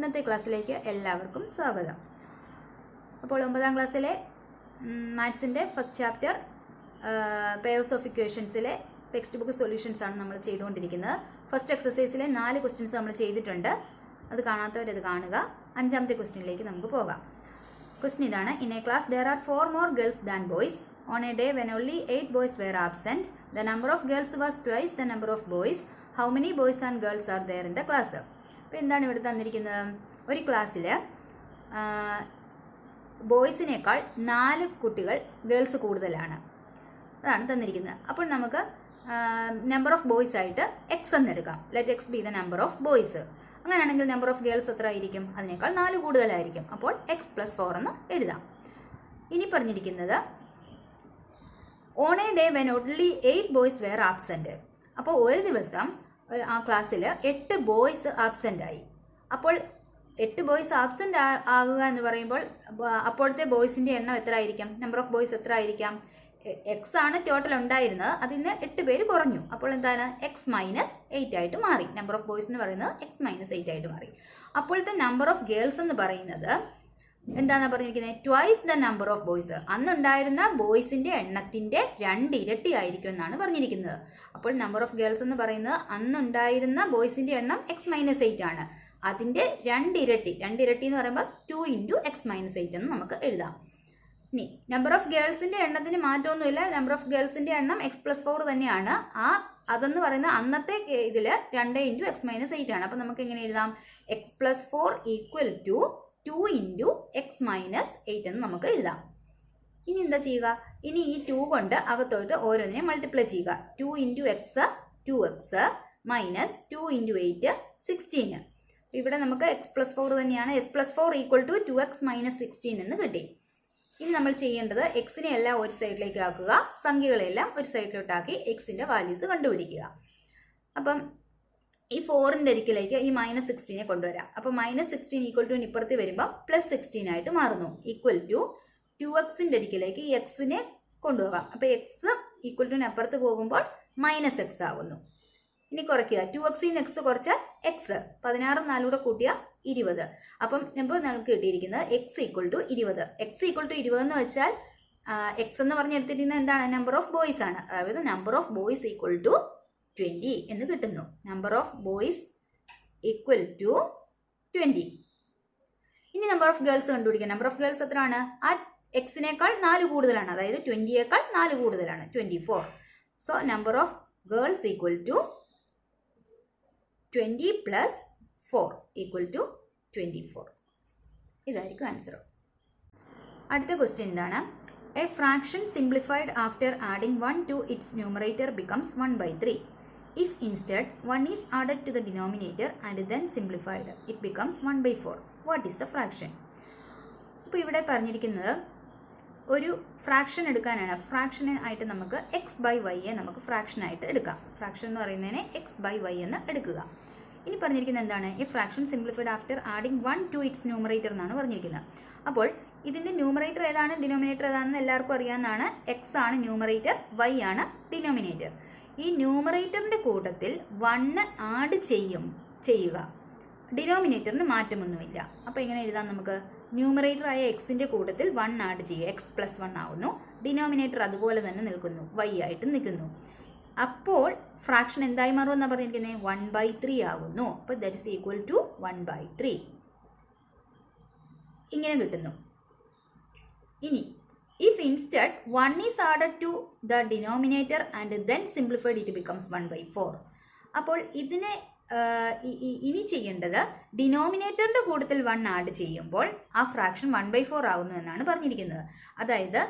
ഇന്നത്തെ ക്ലാസ്സിലേക്ക് എല്ലാവർക്കും സ്വാഗതം. അപ്പോൾ ഒമ്പതാം ക്ലാസ്സിലെ മാത്സിന്റെ ഫസ്റ്റ് ചാപ്റ്റർ പേഴ്സ് ഓഫ് ഇക്വേഷൻസിലെ ടെക്സ്റ്റ് ബുക്ക് സൊല്യൂഷൻസ് ആണ് നമ്മൾ ചെയ്തുകൊണ്ടിരിക്കുന്നത്. ഫസ്റ്റ് എക്സസൈസിലെ നാല് ക്വസ്റ്റ്യൻസ് നമ്മൾ ചെയ്തിട്ടുണ്ട്. അത് കാണാത്തവരത് കാണുക. അഞ്ചാമത്തെ ക്വസ്റ്റ്യനിലേക്ക് നമുക്ക് പോകാം. ക്വസ്റ്റ്യൻ ഇതാണ്. In a class there are four more girls than boys on a day when only eight boys were absent the number of girls was twice the number of boys how many boys and girls are there in the class അപ്പോൾ എന്താണ് ഇവിടെ തന്നിരിക്കുന്നത്? ഒരു ക്ലാസ്സിൽ ബോയ്സിനേക്കാൾ നാല് കുട്ടികൾ girls കൂടുതലാണ്. അതാണ് തന്നിരിക്കുന്നത്. അപ്പോൾ നമുക്ക് നമ്പർ ഓഫ് ബോയ്സ് ആയിട്ട് എക്സ് എന്ന് എടുക്കാം. Let X be the number of boys അങ്ങനെയാണെങ്കിൽ നമ്പർ ഓഫ് ഗേൾസ് എത്ര ആയിരിക്കും? അതിനേക്കാൾ നാല് കൂടുതലായിരിക്കും. അപ്പോൾ എക്സ് പ്ലസ് ഫോർ എന്ന് എഴുതാം. ഇനി പറഞ്ഞിരിക്കുന്നത് a day when only eight boys were absent അപ്പോൾ ഒരു ദിവസം ആ ക്ലാസ്സിൽ എട്ട് ബോയ്സ് ആബ്സെന്റ് ആയി. അപ്പോൾ എട്ട് ബോയ്സ് ആബ്സെന്റ് ആകുക എന്ന് പറയുമ്പോൾ അപ്പോഴത്തെ ബോയ്സിന്റെ എണ്ണം എത്ര ആയിരിക്കാം നമ്പർ ഓഫ് ബോയ്സ് എത്ര ആയിരിക്കാം എക്സ് ആണ് ടോട്ടൽ ഉണ്ടായിരുന്നത്. അതിൽ നിന്ന് എട്ട് പേര് കുറഞ്ഞു. അപ്പോൾ എന്താണ്? എക്സ് മൈനസ് എയ്റ്റ് ആയിട്ട് മാറി. നമ്പർ ഓഫ് ബോയ്സ് എന്ന് പറയുന്നത് എക്സ് മൈനസ് എയ്റ്റ് ആയിട്ട് മാറി. അപ്പോഴത്തെ നമ്പർ ഓഫ് ഗേൾസ് എന്ന് പറയുന്നത് എന്താണ് പറഞ്ഞിരിക്കുന്നത് twice the number of boys അന്നുണ്ടായിരുന്ന ബോയ്സിന്റെ എണ്ണത്തിന്റെ രണ്ട് ഇരട്ടി ആയിരിക്കും എന്നാണ് പറഞ്ഞിരിക്കുന്നത്. അപ്പോൾ നമ്പർ ഓഫ് ഗേൾസ് എന്ന് പറയുന്നത് അന്നുണ്ടായിരുന്ന ബോയ്സിന്റെ എണ്ണം എക്സ് മൈനസ് എയ്റ്റ് ആണ്. അതിന്റെ രണ്ട് ഇരട്ടി രണ്ട് ഇരട്ടി എന്ന് പറയുമ്പോൾ two into X minus eight എന്ന് നമുക്ക് എഴുതാം. ഇനി നമ്പർ ഓഫ് ഗേൾസിന്റെ എണ്ണത്തിന് മാറ്റമൊന്നുമില്ല. നമ്പർ ഓഫ് ഗേൾസിന്റെ എണ്ണം എക്സ് പ്ലസ് ഫോർ തന്നെയാണ്. ആ അതെന്ന് പറയുന്ന അന്നത്തെ ഇതിൽ രണ്ട് ഇന്റു എക്സ് മൈനസ് എയ്റ്റ് ആണ്. അപ്പം നമുക്ക് എങ്ങനെ എഴുതാം? X plus four equal to two into X minus eight എന്ന് നമുക്ക് എഴുതാം. ഇനി എന്താ ചെയ്യുക? ഇനി ഈ ടു കൊണ്ട് അകത്തോട്ട് ഓരോന്നിനെ മൾട്ടിപ്ലൈ ചെയ്യുക. Two into X two X minus two into eight sixteen ഇവിടെ നമുക്ക് എക്സ് പ്ലസ് ഫോർ തന്നെയാണ്. X plus four equal to two X minus sixteen എന്ന് കിട്ടി. ഇനി നമ്മൾ ചെയ്യേണ്ടത് എക്സിനെ എല്ലാം ഒരു സൈഡിലേക്ക് ആക്കുക. സംഖ്യകളെല്ലാം ഒരു സൈഡിലോട്ടാക്കി എക്സിന്റെ വാല്യൂസ് കണ്ടുപിടിക്കുക. അപ്പം ഈ ഫോറിന്റെ അരിക്കിലേക്ക് ഈ മൈനസ് സിക്സ്റ്റീനെ കൊണ്ടുവരാം. അപ്പോൾ മൈനസ് സിക്സ്റ്റീൻ ഈക്വൽ ടു ഇപ്പുറത്ത് വരുമ്പോൾ പ്ലസ് സിക്സ്റ്റീൻ ആയിട്ട് മാറുന്നു. ഈക്വൽ ടു ടു എക്സിന്റെ അരിക്കിലേക്ക് ഈ എക്സിനെ കൊണ്ടുപോകാം. അപ്പോൾ എക്സ് ഈക്വൽ ടുവിന് അപ്പുറത്ത് പോകുമ്പോൾ മൈനസ് എക്സ് ആകുന്നു. ഇനി കുറയ്ക്കുക. ടു എക്സിന് എക്സ് കുറച്ചാൽ എക്സ് പതിനാറും നാലൂടെ കൂട്ടിയ ഇരുപത്. അപ്പം ഇപ്പോൾ നമുക്ക് കിട്ടിയിരിക്കുന്നത് എക്സ് ഈക്വൽ ടു ഇരുപത്. എക്സ് ഈക്വൽ ടു ഇരുപത് എന്ന് വെച്ചാൽ എക്സ് എന്ന് പറഞ്ഞ് എടുത്തിരിക്കുന്നത് എന്താണ്? നമ്പർ ഓഫ് ബോയ്സ് ആണ്. അതായത് number of boys equal to twenty എന്ന് കിട്ടുന്നു. Number of boys equal to twenty ഇനി നമ്പർ ഓഫ് ഗേൾസ് കണ്ടുപിടിക്കാം. നമ്പർ ഓഫ് ഗേൾസ് എത്രയാണ്? ആ എക്സിനേക്കാൾ നാല് കൂടുതലാണ്. അതായത് ട്വന്റിയേക്കാൾ നാല് കൂടുതലാണ്. Twenty four so number of girls equal to twenty plus four equal to twenty four ഇതായിരിക്കും ആൻസർ അടുത്ത ക്വസ്റ്റ്യൻ എന്താണ്? A fraction simplified after adding one to its numerator becomes one by three if instead one is added to the denominator and then simplified it becomes one by four what is the fraction അപ്പോൾ ഇവിടെ പറഞ്ഞിരിക്കുന്നത് ഒരു fraction എടുക്കാനാണ്. Fraction ആയിട്ട് നമുക്ക് X by വൈയെ നമുക്ക് fraction ആയിട്ട് എടുക്കാം. ഫ്രാക്ഷൻ എന്ന് പറയുന്നതിനെ എക്സ് ബൈ വൈ എന്ന് എടുക്കുക. ഇനി പറഞ്ഞിരിക്കുന്നത് എന്താണ്? ഈ fraction simplified after adding one to its numerator എന്നാണ് പറഞ്ഞിരിക്കുന്നത്. അപ്പോൾ ഇതിന്റെ ന്യൂമറേറ്റർ ഏതാണ്? ഡിനോമിനേറ്റർ ഏതാണെന്ന് എല്ലാവർക്കും അറിയാവുന്നതാണ്. എക്സ് ആണ് ന്യൂമറേറ്റർ വൈ ആണ് ഡിനോമിനേറ്റർ ഈ ന്യൂമറേറ്ററിന്റെ കൂട്ടത്തിൽ വണ്ണ് ആഡ് ചെയ്യും ചെയ്യുക. ഡിനോമിനേറ്ററിന് മാറ്റമൊന്നുമില്ല. അപ്പോൾ എങ്ങനെ എഴുതാം നമുക്ക്? ന്യൂമറേറ്റർ ആയ എക്സിന്റെ കൂട്ടത്തിൽ വൺ ആഡ് ചെയ്യുക. എക്സ് പ്ലസ് വൺ ആവുന്നു. ഡിനോമിനേറ്റർ അതുപോലെ തന്നെ നിൽക്കുന്നു. വൈ ആയിട്ട് നിൽക്കുന്നു. അപ്പോൾ ഫ്രാക്ഷൻ എന്തായി മാറുമെന്നാ പറഞ്ഞിരിക്കുന്നത് വൺ ബൈ ത്രീ ആകുന്നു അപ്പോൾ that is equal to one by three ഇങ്ങനെ കിട്ടുന്നു. ഇനി if instead one is added to the denominator and then simplified it becomes one by four അപ്പോൾ ഇതിനെ ഇനി ചെയ്യേണ്ടത് ഡിനോമിനേറ്ററിന്റെ കൂട്ടത്തിൽ വൺ ആഡ് ചെയ്യുമ്പോൾ ആ ഫ്രാക്ഷൻ വൺ ബൈ ഫോർ ആകുന്നു എന്നാണ് പറഞ്ഞിരിക്കുന്നത്. അതായത്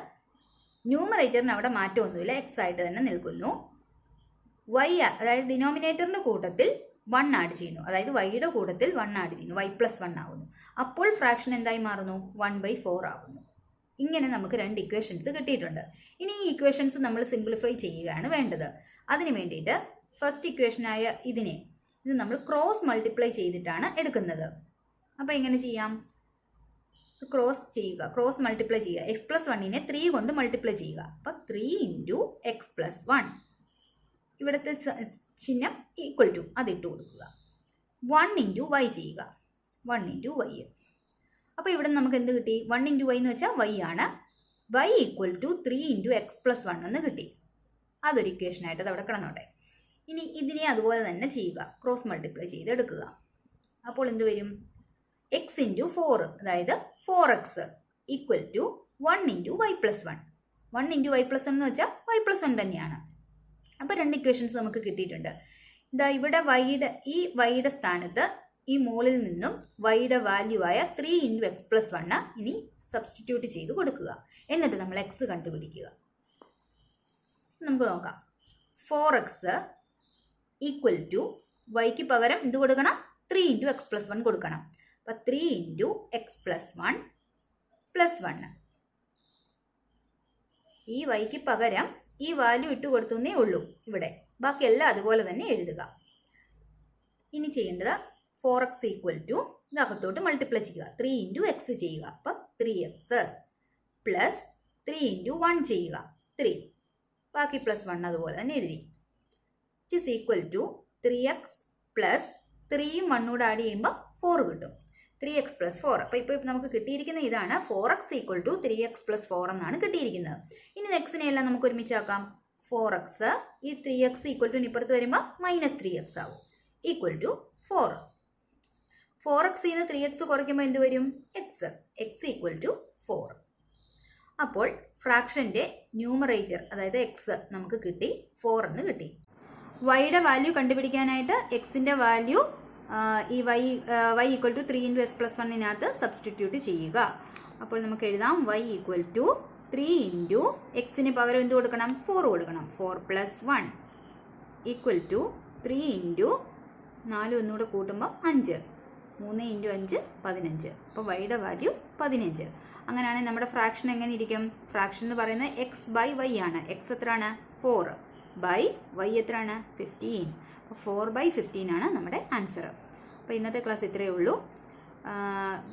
ന്യൂമറേറ്ററിന് അവിടെ മാറ്റമൊന്നുമില്ല എക്സ് ആയിട്ട് തന്നെ നിൽക്കുന്നു. വൈ അതായത് ഡിനോമിനേറ്ററിന്റെ കൂട്ടത്തിൽ വൺ ആഡ് ചെയ്യുന്നു. അതായത് വൈയുടെ കൂട്ടത്തിൽ വൺ ആഡ് ചെയ്യുന്നു. വൈ പ്ലസ് വൺ ആകുന്നു അപ്പോൾ ഫ്രാക്ഷൻ എന്തായി മാറുന്നു? വൺ ബൈ ഫോർ ആകുന്നു ഇങ്ങനെ നമുക്ക് രണ്ട് ഇക്വേഷൻസ് കിട്ടിയിട്ടുണ്ട്. ഇനി ഈ ഇക്വേഷൻസ് നമ്മൾ സിംപ്ലിഫൈ ചെയ്യുകയാണ് വേണ്ടത്. അതിന് വേണ്ടിയിട്ട് ഫസ്റ്റ് ഇക്വേഷനായ ഇതിനെ ഇത് നമ്മൾ ക്രോസ് മൾട്ടിപ്ലൈ ചെയ്തിട്ടാണ് എടുക്കുന്നത്. അപ്പോൾ എങ്ങനെ ചെയ്യാം? ക്രോസ് ചെയ്യുക ക്രോസ് മൾട്ടിപ്ലൈ ചെയ്യുക. എക്സ് പ്ലസ് വണ്ണിനെ ത്രീ കൊണ്ട് മൾട്ടിപ്ലൈ ചെയ്യുക. അപ്പം three into X plus one ഇവിടുത്തെ ചിഹ്നം ഈക്വൽ ടു അതിട്ട് കൊടുക്കുക. വൺ ഇന്റു വൈ ചെയ്യുക. വൺ ഇന്റു വൈ അപ്പോൾ ഇവിടെ നമുക്ക് എന്ത് കിട്ടി? വൺ ഇന്റു വൈ എന്ന് വെച്ചാൽ വൈ ആണ്. Y equal to three into X plus one എന്ന് കിട്ടി. അതൊരു ഇക്വേഷനായിട്ട് അത് അവിടെ കിടന്നോട്ടെ. ഇനി ഇതിനെ അതുപോലെ തന്നെ ചെയ്യുക. ക്രോസ് മൾട്ടിപ്ലൈ ചെയ്ത് എടുക്കുക അപ്പോൾ എന്ത് വരും? എക്സ് ഇന്റു ഫോർ അതായത് four X equal to one into Y plus one one into Y plus one എന്ന് വെച്ചാൽ വൈ പ്ലസ് വൺ തന്നെയാണ്. അപ്പോൾ രണ്ട് ഇക്വേഷൻസ് നമുക്ക് കിട്ടിയിട്ടുണ്ട്. ഇതാ ഇവിടെ വൈയുടെ ഈ വൈയുടെ സ്ഥാനത്ത് ഈ മോളിൽ നിന്നും വൈയുടെ വാല്യൂ ആയ three into X plus one ഇനി സബ്സ്റ്റിറ്റ്യൂട്ട് ചെയ്ത് കൊടുക്കുക. എന്നിട്ട് നമ്മൾ എക്സ് കണ്ടുപിടിക്കുക. നമുക്ക് നോക്കാം. ഫോർ എക്സ് ഈക്വൽ ടു വൈക്ക് പകരം എന്ത് കൊടുക്കണം? Three into X plus one കൊടുക്കണം. അപ്പം three into X plus one plus one ഈ വൈക്ക് പകരം ഈ വാല്യൂ ഇട്ട് കൊടുത്തുന്നേ ഉള്ളൂ ഇവിടെ. ബാക്കിയെല്ലാം അതുപോലെ തന്നെ എഴുതുക. ഇനി ചെയ്യേണ്ടത് ഫോർ എക്സ് ഈക്വൽ ടു ഇതകത്തോട്ട് മൾട്ടിപ്ലൈ ചെയ്യുക. ത്രീ ഇന്റു എക്സ് ചെയ്യുക. അപ്പം three X plus three into one ചെയ്യുക. ത്രീ ബാക്കി പ്ലസ് വൺ അതുപോലെ തന്നെ എഴുതി. It is equal to three X plus ത്രീയും വണ്ണൂടെ ആഡ് ചെയ്യുമ്പോൾ ഫോർ കിട്ടും. ത്രീ എക്സ് പ്ലസ് ഫോർ അപ്പോൾ ഇപ്പോൾ നമുക്ക് കിട്ടിയിരിക്കുന്ന ഇതാണ് four X equal to three X plus four എന്നാണ് കിട്ടിയിരിക്കുന്നത്. ഇനി എക്സിനെ എല്ലാം നമുക്ക് ഒരുമിച്ചാക്കാം ഫോർ എക്സ് ഈ ത്രീ എക്സ് ഈക്വൽ ടു ഇപ്പുറത്ത് വരുമ്പോൾ മൈനസ് ത്രീ എക്സ് ആവും. ഈക്വൽ ടു ഫോർ ഫോർ എക്സിൽ നിന്ന് ത്രീ എക്സ് കുറയ്ക്കുമ്പോൾ എന്ത് വരും? X X equal to four അപ്പോൾ ഫ്രാക്ഷന്റെ ന്യൂമറേറ്റർ അതായത് എക്സ് നമുക്ക് കിട്ടി ഫോർ എന്ന് കിട്ടി. വൈയുടെ വാല്യൂ കണ്ടുപിടിക്കാനായിട്ട് എക്സിന്റെ വാല്യൂ ഈ Y Y equal to three into X plus വണ്ണിനകത്ത് substitute ചെയ്യുക. അപ്പോൾ നമുക്ക് എഴുതാം. Y equal to three into എക്സിന് പകരം എന്ത് കൊടുക്കണം? ഫോർ കൊടുക്കണം. Four plus one equal to three into നാല് ഒന്നുകൂടെ കൂട്ടുമ്പോൾ അഞ്ച്. മൂന്ന് ഇന്റു അഞ്ച് പതിനഞ്ച്. അപ്പോൾ വൈയുടെ വാല്യൂ പതിനഞ്ച്. അങ്ങനെയാണെങ്കിൽ നമ്മുടെ ഫ്രാക്ഷൻ എങ്ങനെ ഇരിക്കും? ഫ്രാക്ഷൻ എന്ന് പറയുന്നത് എക്സ് ബൈ വൈ ആണ്. എക്സ് എത്രയാണ്? ഫോർ ബൈ വൈ എത്രയാണ്? ഫിഫ്റ്റീൻ അപ്പോൾ ഫോർ ബൈ ഫിഫ്റ്റീൻ ആണ് നമ്മുടെ ആൻസർ അപ്പോൾ ഇന്നത്തെ ക്ലാസ് ഇത്രയേ ഉള്ളൂ.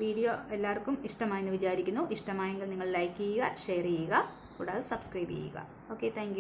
വീഡിയോ എല്ലാവർക്കും ഇഷ്ടമായെന്ന് വിചാരിക്കുന്നു. ഇഷ്ടമായെങ്കിൽ നിങ്ങൾ ലൈക്ക് ചെയ്യുക ഷെയർ ചെയ്യുക. കൂടാതെ സബ്സ്ക്രൈബ് ചെയ്യുക. Okay thank